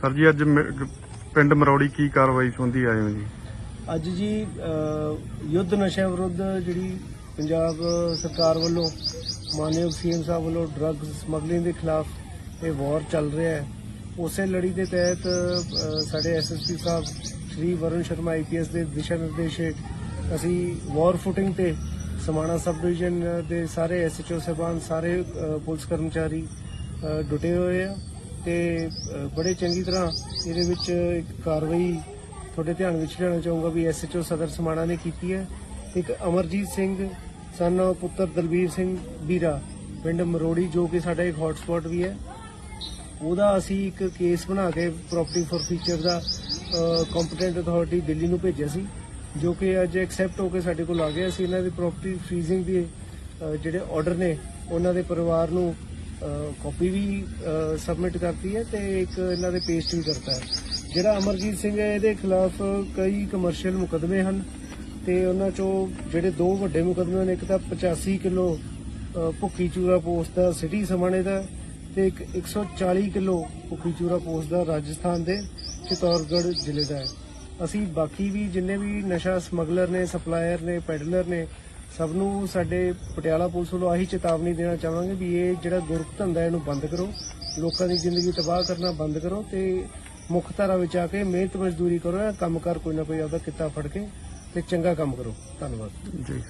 Sir ਜੀ ਅੱਜ ਮ- ਪਿੰਡ ਮਰੌੜੀ ਕੀ ਕਾਰਵਾਈ ਸੰਬੰਧੀ ਆਏ ਹੋ ਜੀ? ਅੱਜ ਜੀ ਅ, ਯੁੱਧ ਨਸ਼ਿਆਂ ਵਿਰੁੱਧ ਜਿਹੜੀ ਪੰਜਾਬ ਸਰਕਾਰ ਵੱਲੋਂ ਮਾਨਯੋਗ ਸੀਐਮ ਸਾਹਿਬ ਵੱਲੋਂ ਡਰੱਗਸ ਸਮਗਲਿੰਗ ਦੇ ਖਿਲਾਫ ਇਹ ਵਾਰ ਚੱਲ ਰਿਹਾ ਹੈ। ਉਸੇ ਲੜੀ ਦੇ ਤਹਿਤ ਅ, ਸਾਡੇ ਐਸਐਸਪੀ ਸਾਹਿਬ ਸ਼੍ਰੀ ਵਰੁਣ ਸ਼ਰਮਾ ਆਈਪੀਐਸ ਦੇ ਦਿਸ਼ਾ ਨਿਰਦੇਸ਼ ਹੇਠ ਅਸੀਂ ਵਾਰ ਫੁਟਿੰਗ ਤੇ ਸਮਾਣਾ ਸਬ ਡਿਵੀਜ਼ਨ ਦੇ ਸਾਰੇ ਐਸਐਚਓ ਸਾਹਿਬਾਨ ਸਾਰੇ ਅ, ਪੁਲਿਸ ਕਰਮਚਾਰੀ ਅ, ਡਟੇ ਹੋਏ ਆ। ਤੇ ਬੜੇ ਚੰਗੀ ਤਰ੍ਹਾਂ ਇਹਦੇ ਵਿੱਚ ਇੱਕ ਕਾਰਵਾਈ ਤੁਹਾਡੇ ਧਿਆਨ ਵਿੱਚ ਲਿਆਉਣਾ ਚਾਹੂੰਗਾ ਵੀ ਐਸਐਚਓ ਸਦਰ ਸਮਾਣਾ ਨੇ ਕੀਤੀ ਹੈ। ਇੱਕ ਅਮਰਜੀਤ ਸਿੰਘ ਸਨ ਪੁੱਤਰ ਦਲਬੀਰ ਸਿੰਘ ਬੀਰਾ ਪਿੰਡ ਮਰੋੜੀ, ਜੋ ਕਿ ਸਾਡਾ ਇੱਕ ਹੌਟਸਪੌਟ ਵੀ ਹੈ। ਉਹਦਾ ਅਸੀਂ ਇੱਕ ਕੇਸ ਬਣਾ ਕੇ ਪ੍ਰਾਪਰਟੀ ਫॉर ਫੀਚਰ ਦਾ ਕੰਪੀਟੈਂਟ ਅਥਾਰਟੀ ਦਿੱਲੀ ਨੂੰ ਭੇਜਿਆ ਸੀ, ਜੋ ਕਿ ਅੱਜ ਐਕਸੈਪਟ ਹੋ ਕੇ ਸਾਡੇ ਕੋਲ ਆ ਗਿਆ। ਸੀ ਇਹਨਾਂ ਦੀ ਪ੍ਰਾਪਰਟੀ ਫ੍ਰੀਜ਼ਿੰਗ ਦੀ ਜਿਹੜੇ ਆਰਡਰ ਨੇ, ਉਹਨਾਂ ਦੇ ਪਰਿਵਾਰ ਨੂੰ ਕਾਪੀ ਵੀ ਸਬਮਿਟ ਕਰਤੀ ਹੈ ਤੇ ਇੱਕ ਇਹਨਾਂ ਦੇ ਪੇਸਟ ਵੀ ਕਰਤਾ ਹੈ। ਜਿਹੜਾ ਅਮਰਜੀਤ ਸਿੰਘ ਹੈ ਇਹਦੇ ਖਿਲਾਫ ਕਈ ਕਮਰਸ਼ੀਅਲ ਮੁਕਦਮੇ ਹਨ ਤੇ ਉਹਨਾਂ ਚੋਂ ਜਿਹੜੇ ਦੋ ਵੱਡੇ ਮੁਕਦਮੇ ਨੇ ਇੱਕ ਤਾਂ 85 ਕਿਲੋ ਅ, ਭੁੱਕੀ ਚੂਰਾ ਪੋਸਟ ਦਾ ਸਿਟੀ ਸਮਾਣੇ ਦਾ ਤੇ ਇੱਕ 140 ਕਿਲੋ ਭੁੱਕੀ ਚੂਰਾ ਪੋਸਟ ਦਾ ਰਾਜਸਥਾਨ ਦੇ ਚਿਤੌੜਗੜ੍ਹ ਜ਼ਿਲ੍ਹੇ ਦਾ ਹੈ। ਅਸੀਂ ਬਾਕੀ ਵੀ ਜਿੰਨੇ ਵੀ ਨਸ਼ਾ ਸਮਗਲਰ ਨੇ ਸਪਲਾਇਰ ਨੇ ਪੈਡਲਰ ਨੇ ਸਭ ਨੂੰ ਸਾਡੇ ਪਟਿਆਲਾ ਪੁਲਿਸ ਵੱਲੋਂ ਆਹੀ ਚੇਤਾਵਨੀ ਦੇਣਾ ਚਾਹਾਂਗੇ ਵੀ ਇਹ ਜਿਹੜਾ ਗੁਰਕ ਧੰਦਾ ਇਹਨੂੰ ਬੰਦ ਕਰੋ। ਲੋਕਾਂ ਦੀ ਜ਼ਿੰਦਗੀ ਤਬਾਹ ਕਰਨਾ ਬੰਦ ਕਰੋ ਤੇ ਮੁੱਖ ਧਾਰਾ ਵਿੱਚ ਆ ਕੇ ਮਿਹਨਤ ਮਜ਼ਦੂਰੀ ਕਰੋ ਜਾਂ ਕੰਮਕਾਰ ਕੋਈ ਨਾ ਕੋਈ ਆਪਦਾ ਕਿੱਤਾ ਫੜ ਕੇ ਤੇ ਚੰਗਾ ਕੰਮ ਕਰੋ। ਧੰਨਵਾਦ। ਜੀ।